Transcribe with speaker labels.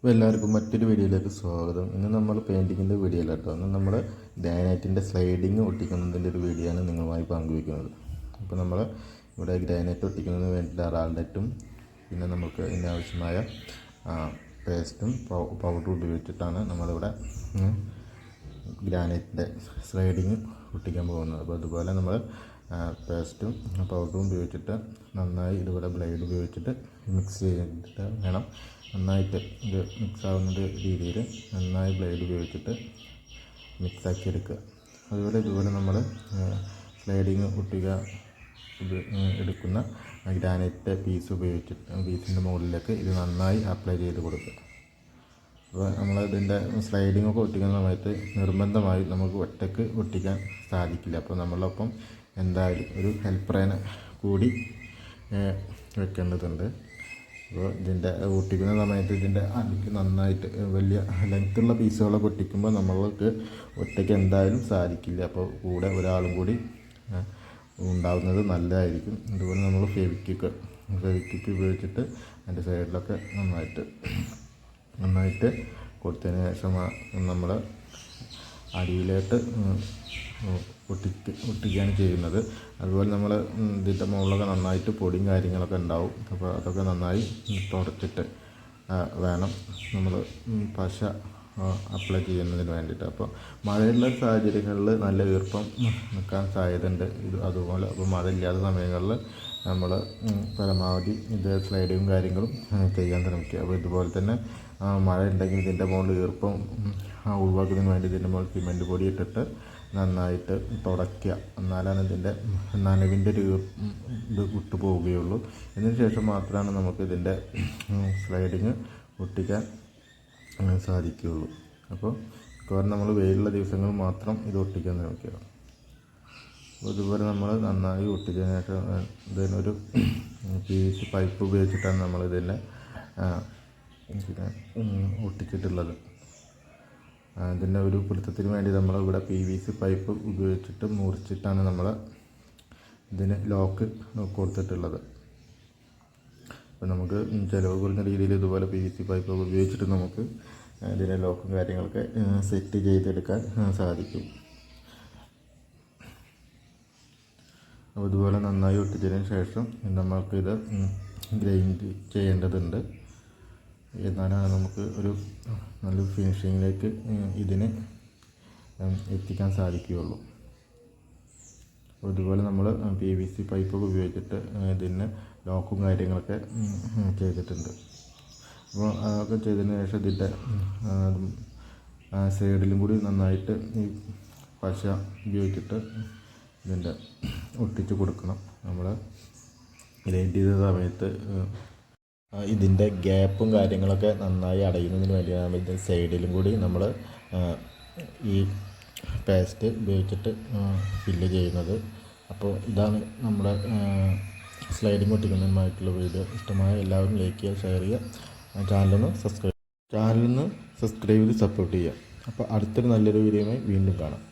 Speaker 1: അപ്പോൾ എല്ലാവർക്കും മറ്റൊരു വീഡിയോയിലേക്ക് സ്വാഗതം. ഇന്ന് നമ്മൾ പെയിന്റിങ്ങിന്റെ വീഡിയോ അല്ല കേട്ടോ. ഇന്ന് നമ്മൾ ഗ്രാനൈറ്റിന്റെ സ്ലൈഡിങ് ഒട്ടിക്കുന്നതിന്റെ ഒരു വീഡിയോ ആണ് നിങ്ങളുമായി പങ്കുവയ്ക്കുന്നത്. അപ്പോൾ നമ്മൾ ഇവിടെ ഗ്രാനൈറ്റ് ഒട്ടിക്കുന്നതിന് വേണ്ടിയിട്ട് റാൾഡറ്റും പിന്നെ നമുക്ക് ഇതിനാവശ്യമായ പേസ്റ്റും പൗഡറും ഉപയോഗിച്ചിട്ടാണ് നമ്മളിവിടെ ഗ്രാനൈറ്റിന്റെ സ്ലൈഡിങ് ഒട്ടിക്കാൻ പോകുന്നത്. അപ്പോൾ അതുപോലെ നമ്മൾ പേസ്റ്റും പൗഡറും ഉപയോഗിച്ചിട്ട് നന്നായി ഇതുപോലെ ബ്ലേഡ് ഉപയോഗിച്ചിട്ട് മിക്സ് ചെയ്തിട്ട് വേണം നന്നായിട്ട് ഇത് മിക്സ് ആവുന്ന രീതിയിൽ നന്നായി ബ്ലേഡ് ഉപയോഗിച്ചിട്ട് മിക്സ് ആക്കി എടുക്കുക. അതുപോലെ ഇതുപോലെ നമ്മൾ സ്ലൈഡിങ് ഒട്ടിക എടുക്കുന്ന ഗ്രാനൈറ്റ് പീസ് ഉപയോഗിച്ചിട്ട് പീസിന്റെ മുകളിലേക്ക് ഇത് നന്നായി അപ്ലൈ ചെയ്ത് കൊടുക്കുക. അപ്പോൾ സ്ലൈഡിംഗ് ഒക്കെ ഒട്ടിക്കുന്ന സമയത്ത് നിർബന്ധമായി നമുക്ക് ഒറ്റയ്ക്ക് ഒട്ടിക്കാൻ സാധിക്കില്ല. അപ്പോൾ നമ്മളൊപ്പം എന്തായാലും ഒരു ഹെൽപ്പറേനെ കൂടി വെക്കേണ്ടതുണ്ട്. അപ്പോൾ ഇതിന്റെ ഒട്ടിക്കുന്ന സമയത്ത് ഇതിന്റെ അടിക്ക് നന്നായിട്ട് വലിയ ലെങ്ത്തുള്ള പീസുകളൊക്കെ ഒട്ടിക്കുമ്പോൾ നമ്മൾക്ക് ഒറ്റയ്ക്ക് എന്തായാലും സാധിക്കില്ല. അപ്പോൾ കൂടെ ഒരാളും കൂടി ഉണ്ടാവുന്നത് നല്ലതായിരിക്കും. അതുപോലെ നമ്മൾ ഫെവിക്കിക്ക് ഫെവിക്കിക്ക് ഉപയോഗിച്ചിട്ട് അതിന്റെ സൈഡിലൊക്കെ നന്നായിട്ട് നന്നായിട്ട് കൊടുത്തതിന് ശേഷം നമ്മൾ അടിയിലോട്ട് ഒട്ടിക്ക് ഒട്ടിക്കുകയാണ് ചെയ്യുന്നത്. അതുപോലെ നമ്മൾ ഇതിന്റെ മുകളിലൊക്കെ നന്നായിട്ട് പൊടിയും കാര്യങ്ങളൊക്കെ ഉണ്ടാവും. അപ്പോൾ അതൊക്കെ നന്നായി തുടച്ചിട്ട് വേണം നമ്മൾ പശ അപ്ലൈ ചെയ്യുന്നതിന് വേണ്ടിയിട്ട്. അപ്പോൾ മഴയുള്ള സാഹചര്യങ്ങളിൽ നല്ല ഈർപ്പം നിൽക്കാൻ സാധ്യതയുണ്ട്. ഇത് അതുപോലെ അപ്പോൾ മഴ ഇല്ലാത്ത സമയങ്ങളിൽ നമ്മൾ പരമാവധി ഇത് സ്ലൈഡും കാര്യങ്ങളും ചെയ്യാൻ ശ്രമിക്കുക. അപ്പോൾ ഇതുപോലെ തന്നെ മഴ ഉണ്ടെങ്കിൽ ഇതിന്റെ മുകളിൽ ഈർപ്പം ഒഴിവാക്കുന്നതിന് വേണ്ടി ഇതിന്റെ മുകളിൽ സിമെന്റ് പൊടി ഇട്ടിട്ട് നന്നായിട്ട് തുടയ്ക്കുക. എന്നാലാണ് ഇതിന്റെ നനവിന്റെ ഒരു ഇത് വിട്ടു പോവുകയുള്ളൂ. ഇതിന് ശേഷം മാത്രമാണ് നമുക്ക് ഇതിന്റെ സ്ലൈഡിങ് ഒട്ടിക്കാൻ സാധിക്കുകയുള്ളൂ. അപ്പോൾ മിക്കവാറും നമ്മൾ വെയിലുള്ള ദിവസങ്ങൾ മാത്രം ഇത് ഒട്ടിക്കാൻ ശ്രമിക്കുക. അപ്പോൾ ഇതുപോലെ നമ്മൾ നന്നായി ഒട്ടിച്ചതിന് ശേഷം ഇതിനൊരു പി പൈപ്പ് ഉപയോഗിച്ചിട്ടാണ് നമ്മൾ ഇതിനെ പിന്നെ ഒട്ടിച്ചിട്ടുള്ളത്. ഇതിന്റെ ഒരു പിടുത്തത്തിന് വേണ്ടി നമ്മൾ ഇവിടെ പി വി സി പൈപ്പ് ഉപയോഗിച്ചിട്ട് മുറിച്ചിട്ടാണ് നമ്മൾ ഇതിന് ലോക്ക് കൊടുത്തിട്ടുള്ളത്. അപ്പോൾ നമുക്ക് ചിലവ് കുറഞ്ഞ രീതിയിൽ ഇതുപോലെ പി വി സി പൈപ്പ് ഉപയോഗിച്ചിട്ട് നമുക്ക് ഇതിന്റെ ലോക്കും കാര്യങ്ങളൊക്കെ സെറ്റ് ചെയ്തെടുക്കാൻ സാധിക്കും. അപ്പോൾ ഇതുപോലെ നന്നായി ഒട്ടിച്ചതിന് ശേഷം നമ്മൾക്കിത് ഗ്രൈൻഡ് ചെയ്യേണ്ടതുണ്ട്. എന്നാലാണ് നമുക്ക് ഒരു നല്ല ഫിനിഷിങ്ങിലേക്ക് ഇതിന് എത്തിക്കാൻ സാധിക്കുകയുള്ളൂ. അതുപോലെ നമ്മൾ പി വി സി പൈപ്പൊക്കെ ഉപയോഗിച്ചിട്ട് ഇതിന് ലോക്കും കാര്യങ്ങളൊക്കെ ചെയ്തിട്ടുണ്ട്. അപ്പോൾ അതൊക്കെ ചെയ്തതിന് ശേഷം ഇതിന്റെ സൈഡിലും കൂടി നന്നായിട്ട് ഈ പശ ഉപയോഗിച്ചിട്ട് ഇതിന്റെ ഒട്ടിച്ച് കൊടുക്കണം. നമ്മൾ ഗ്രൈൻഡ് ചെയ്ത സമയത്ത് ഇതിന്റെ ഗ്യാപ്പും കാര്യങ്ങളൊക്കെ നന്നായി അടയുന്നതിന് വേണ്ടിയാണ് ഇതിന്റെ സൈഡിലും കൂടി നമ്മൾ ഈ പേസ്റ്റ് ഉപയോഗിച്ചിട്ട് ഫില്ല് ചെയ്യുന്നത്. അപ്പോൾ ഇതാണ് നമ്മുടെ സ്ലൈഡിംഗ് ഒട്ടിക്കുന്നതുമായിട്ടുള്ള വീഡിയോ. ഇഷ്ടമായ എല്ലാവരും ലൈക്ക് ചെയ്യുക ഷെയർ ചെയ്യുക. ചാനലൊന്ന് സബ്സ്ക്രൈബ് ചാനലൊന്ന് സബ്സ്ക്രൈബ് ചെയ്ത് സപ്പോർട്ട് ചെയ്യുക. അപ്പോൾ അടുത്തൊരു നല്ലൊരു വീഡിയോയുമായി വീണ്ടും കാണാം.